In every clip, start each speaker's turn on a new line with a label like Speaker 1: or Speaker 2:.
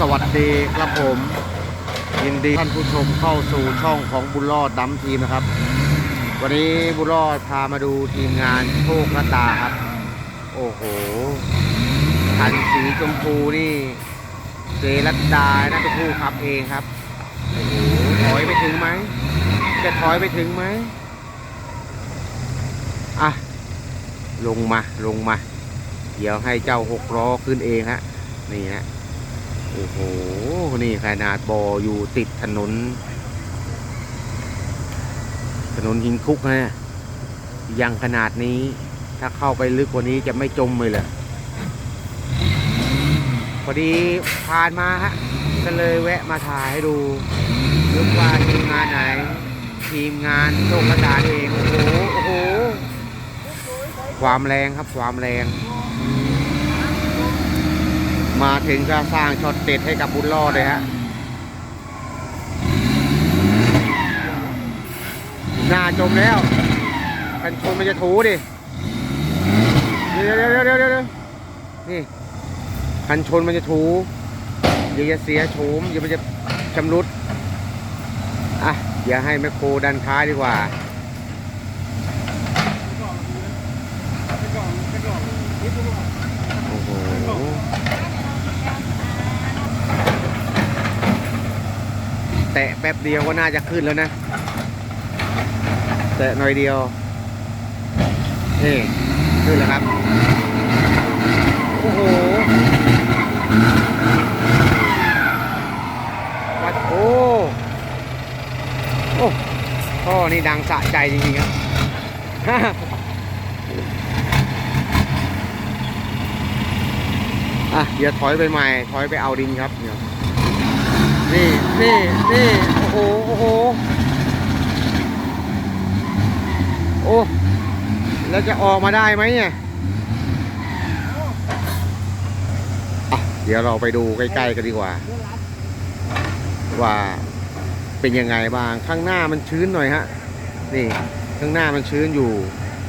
Speaker 1: สวัสดีครับผมยินดีท่านผู้ชมเข้าสู่ช่องของบุญรอดดัมทีมนะครับ วันนี้บุญรอดพามาดูทีมงานโชคระตาครับ โอ้โหคันสีชมพูนี่เจรัตดานักผู้ขับเองครับโอ้โหถอยไปถึงไหมจะถอยไปถึงไหมอะลงมาลงมา เดี๋ยวให้เจ้าหกล้อขึ้นเองฮะนี่ฮะ โอ้โห นี่ขนาดบออยู่ติดถนน ถนนหินคุกนะยังขนาดนี้ ถ้าเข้าไปลึกกว่านี้จะไม่จมเลยเลยพอดีผ่านมาฮะ ก็เลยแวะมาถ่ายให้ดูนึกว่าทีมงานไหน ทีมงานโชคกระดาเอง โอ้โห โอ้โห ความแรงครับความแรง มาถึงก็สร้างช็อตเด็ดให้กับบุญรอดเลยฮะ หน้าจมแล้วกันชนมันจะถูดิ เดี๋ยวเดี๋ยวเดี๋ยวเดี๋ยวนี่คันชนมันจะถูเดี๋ยวจะเสียโฉมเดี๋ยวมันจะชำรุด อะ อย่าให้แมคโครดันท้ายดีกว่า โอ้โห แตะแป๊บเดียวก็น่าจะขึ้นแล้วนะ แตะหน่อยเดียวนี่ขึ้นแล้วครับ โอ้โหวัดโอ้โอ้ท่อนี่ดังสะใจจริงๆครับอะเดี๋ยวถอยไปใหม่ ถอยไปเอาดินครับเดี๋ยว นี่นี่นี่โอ้โหโอ้โหโอ้แล้วจะออกมาได้ไหมเนี่ยอะเดี๋ยวเราไปดูใกล้ ๆ กันดีกว่า ว่าเป็นยังไงบ้างข้างหน้ามันชื้นหน่อยฮะ นี่ข้างหน้ามันชื้นอยู่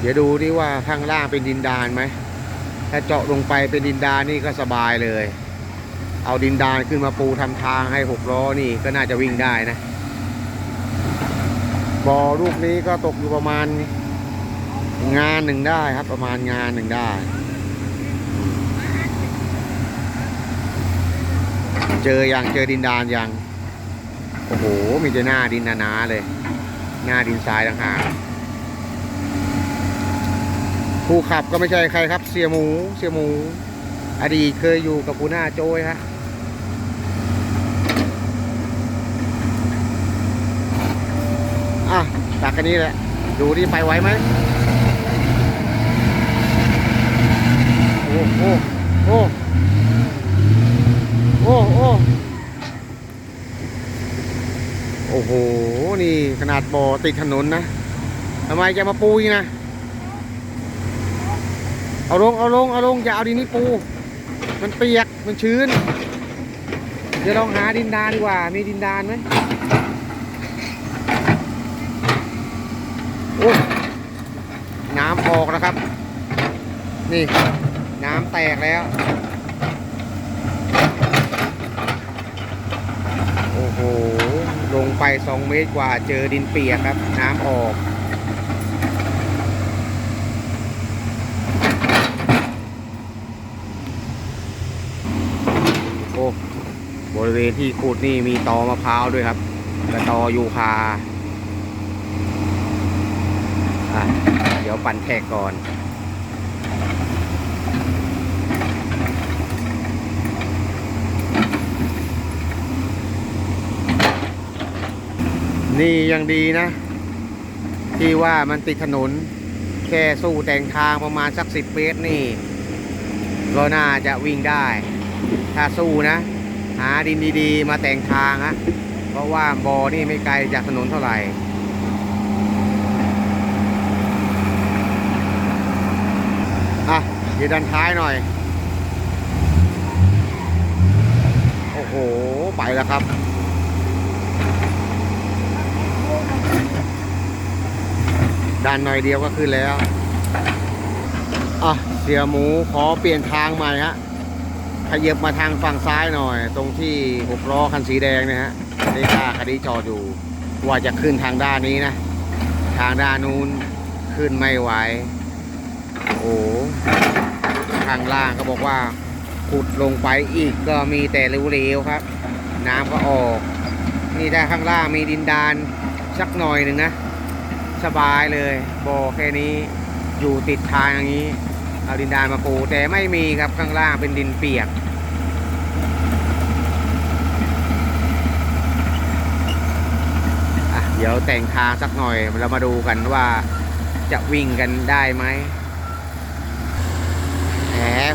Speaker 1: เดี๋ยวดูดิว่าข้างล่างเป็นดินดานไหมถ้าเจาะลงไปเป็นดินดานนี่ก็สบายเลย เอาดินดานขึ้นมาปูทำทางให้หกล้อนี่ก็น่าจะวิ่งได้นะบ่อลูกนี้ก็ตกอยู่ประมาณงานหนึ่งได้ครับ ประมาณงานหนึ่งได้ เจออย่างเจอดินดานยังโอ้โห มีแต่หน้าดินหนาๆเลย หน้าดินทรายต่างหากผู้ขับก็ไม่ใช่ใครครับ เสียหมู เสียหมู อดีตเคยอยู่กับปูหน้าโจ้ยฮะ อะจากกันนี้แหละ ดูที่ไปไหวไหมโอ้โอ้โอ้โอ้โอ้โอ้โห นี่ขนาดบ่อติดถนนนะทำไมจะมาปูอีกนะ เอาลง เอาลง เอาลง อย่าเอาดินนี่ปู มันเปียก มันชื้น เดี๋ยวลองหาดินดานดีกว่า มีดินดานไหม อ้ยน้ำออกแล้วครับ นี่ น้ำแตกแล้ว โอ้โห ลงไปสองเมตรกว่าเจอดินเปียกครับ น้ำออก โอ้บริเวณที่ขุดนี่มีตอมะพร้าวด้วยครับกระตอยูคา อะเดี๋ยวปั่นแขกก่อนนี่ยังดีนะ ที่ว่ามันติดถนน แค่สู้แต่งทางประมาณสักสิบเมตรนี่ ก็น่าจะวิ่งได้ ถ้าสู้นะ หาดินดีๆ มาแต่งทางฮะเพราะว่าบอนี่ไม่ไกลจากถนนเท่าไหร่ อะ เดี๋ยวดันท้ายหน่อย โอ้โห ไปแล้วครับ ดันหน่อยเดียวก็ขึ้นแล้ว อะ เสียหมูขอเปลี่ยนทางใหม่ฮะขยับมาทางฝั่งซ้ายหน่อย ตรงที่หกล้อคันสีแดงนะฮะได้ค่าคันนี้จอดอยู่ว่าจะขึ้นทางด้านนี้นะ ทางด้านนู้นขึ้นไม่ไหว โอ้โห ข้างล่างก็บอกว่าขุดลงไปอีกก็มีแต่เหลวๆครับ น้ำก็ออก นี่ถ้าข้างล่างมีดินดานสักหน่อยหนึ่งนะ สบายเลยบ่อแค่นี้อยู่ติดทางอย่างนี้ เอาดินดานมาปูแต่ไม่มีครับข้างล่างเป็นดินเปียกอะเดี๋ยวแต่งทางสักหน่อยเรามาดูกันว่าจะวิ่งกันได้ไหม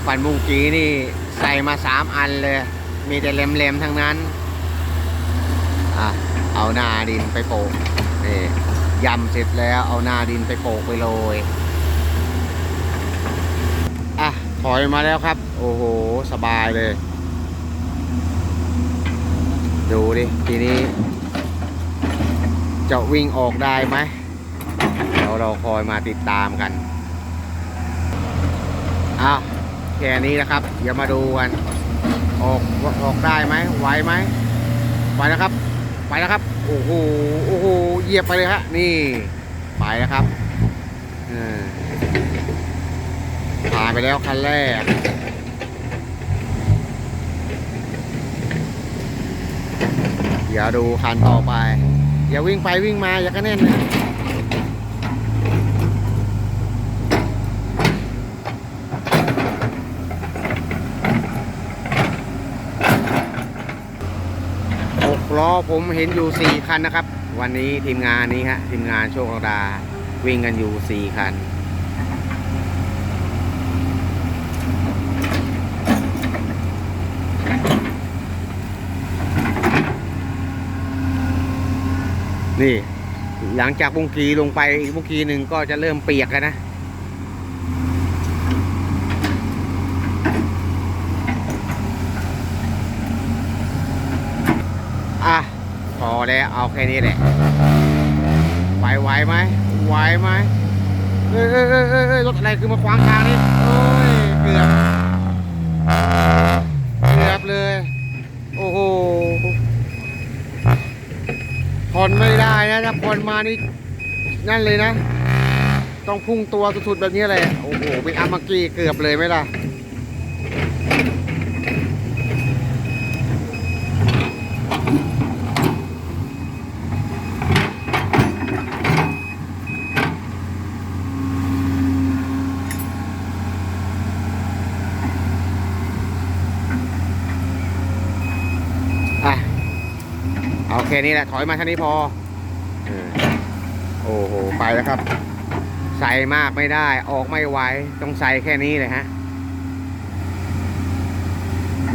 Speaker 1: ฟันมุงกี้นี่ใส่มาสามอันเลย มีแต่เล็มๆทั้งนั้น อะ เอาหน้าดินไปโปะนี่ยำเสร็จแล้วเอาหน้าดินไปโปะไปโรยอะ ถอยมาแล้วครับ โอ้โห สบายเลย ดูดิ ทีนี้ จะวิ่งออกได้ไหมเดี๋ยวเราคอยมาติดตามกัน อ้าว ค่นี้นะครับ เดี๋ยวมาดูกัน ออกออกได้ไหมไหวไหมไปแล้วครับ ไปแล้วครับ โอ้โหโอ้โหเหยียบไปเลยฮะนี่ไปแล้วครับอผ่านไปแล้วคันแรกเดี๋ยวดูคันต่อไปอย่าวิ่งไปวิ่งมาอย่ากระแน่นนะหกล้อ ผมเห็นอยู่สี่คันนะครับ วันนี้ทีมงานนี้ฮะทีมงานโชคดา วิ่งกันอยู่สี่คัน นี่หลังจากบุงกีลงไปอีกบุงกีหนึ่งก็จะเริ่มเปียกแล้วนะ อะพอแล้วเอาแค่นี้แหละไหวไหวไหมไหวไหมเอ้ยเอ้ยเอ้ยเอ้ยรถอะไรคือมาขวางทางนี่โอ้ยเกือบเกือบเลย โอ้โหผ่อนไม่ได้นะถ้าผ่อนมานี่นั่นเลยนะ ต้องพุ่งตัวสุดๆแบบนี้เลยโอ้โหเป็นอามากีเกือบเลยไหมล่ะ ค่นี้แหละถอยมาท่านี้พอเออโอ้โหไปแล้วครับ ใส่มากไม่ได้ออกไม่ไหวต้องใส่แค่นี้เลยฮะ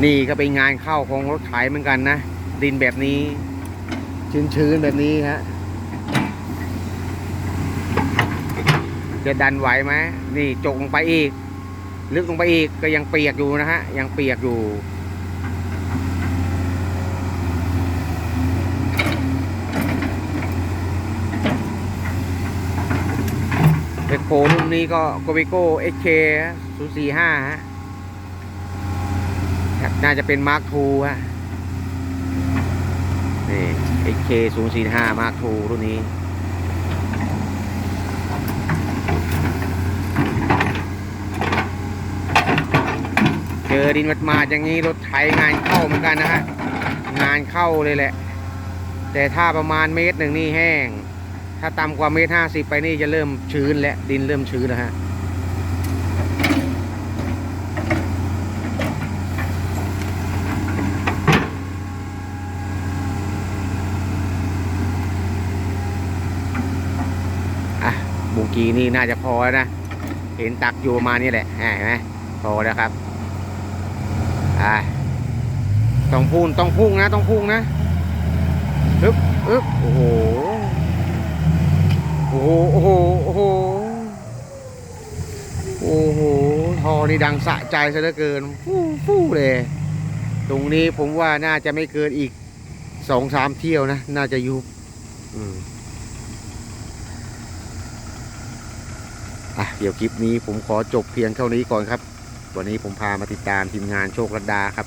Speaker 1: นี่ก็เป็นงานเข้าของรถไถเหมือนกันนะ ดินแบบนี้ ชื้นๆแบบนี้ฮะจะดันไหวไหมนี่จกลงไปอีก ลึกลงไปอีกก็ยังเปียกอยู่นะฮะ ยังเปียกอยู่ เอ็ก โปรุ่นนี้ก็โก v ิโก้ XK 045ฮะครับน่าจะเป็นมาร์คทูฮะนี่ XK 045 Mark II รุ่นนี้เจอดินมัดมาดอย่างนี้รถไถงานเข้าเหมือนกันนะฮะ งานเข้าเลยแหละ แต่ถ้าประมาณเมตรหนึ่งนี่แห้ง ถ้าต่ำกว่าเมตรห้าสิบไปนี่จะเริ่มชื้นและดินเริ่มชื้นแล้วฮะอะบุกีนี่น่าจะพอแล้วนะ เห็นตักอยู่มานี้แหละอะเห็นไหมพอแล้วครับอะต้องพุ่งต้องพุ่งนะ ต้องพุ่งนะ อึ๊บอึ๊บโอ้โห โอ้โหโอ้โหโอ้โหโอ้โหทอนี่ดังสะใจซะเหลือเกินฟู่ฟู่เลย ตรงนี้ผมว่าน่าจะไม่เกินอีกสองสามเที่ยวนะ น่าจะยุบอืมอะเดี๋ยวคลิปนี้ผมขอจบเพียงเท่านี้ก่อนครับ วันนี้ผมพามาติดตามทีมงานโชครัตดาครับ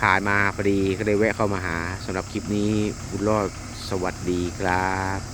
Speaker 1: ผ่านมาพอดีก็เลยแวะเข้ามาหาสำหรับคลิปนี้บุญรอดสวัสดีครับ